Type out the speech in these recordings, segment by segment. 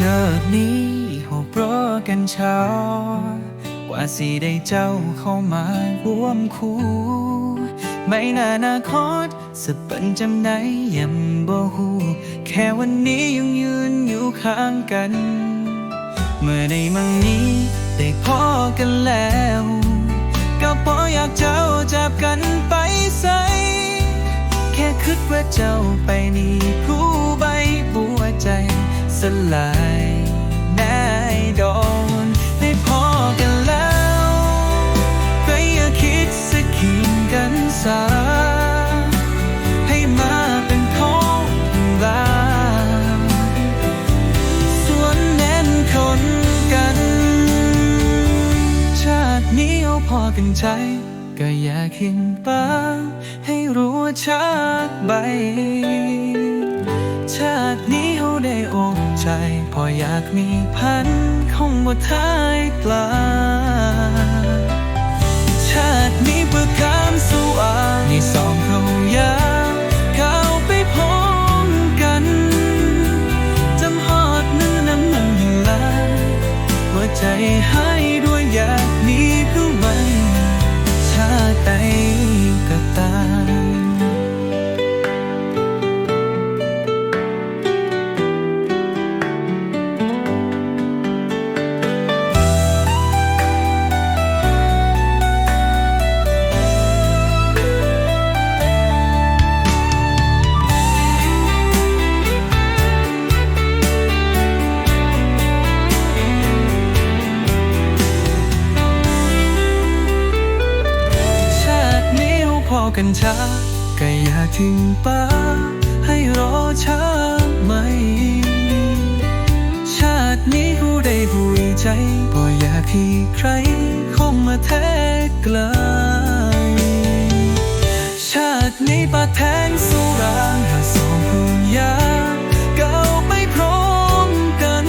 อนี้หกรอกันเช้า กว่าสิได้เจ้าเข้ามาร่วมคู่ ไม่นานาคตสเป็นจำไหนยังบ่ฮู้แค่วันนี้ยังยืนอยู่ข้างกัน เมื่อในมังนี้ได้พอกันแล้ว ก็พออยากเจ้าจับกันไปใสแค่คิดว่าเจ้าไปนี่ผู้ใบบัว สลายแน่โดนได้พอกันแล้วก็อย่าคิดสะขีนกันสาให้มาเป็นของลาส่วนแน่นคนกัน ชาตินี้เอาพอกันใจ ก็อย่ากเห็นป้าให้รู้ว่าชาติใบชาตินี้เขาได้อก ใจ พออยากมีพันคงบ่ทายกลา กันช้าก็อยากถึงป้า ให้รอช้าไหมชาตินี้ผู้ใดผู้ใจพออยากให้ใครคงมาแทกไกลชาตินี้ปาแทงสู่รางหาสองผู้ยากก้าไปพร้อมกัน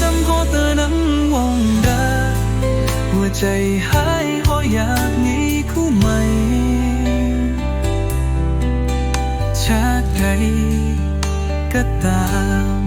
จำพอเตอน้ำวงดินหัวใจหายหออยาก 答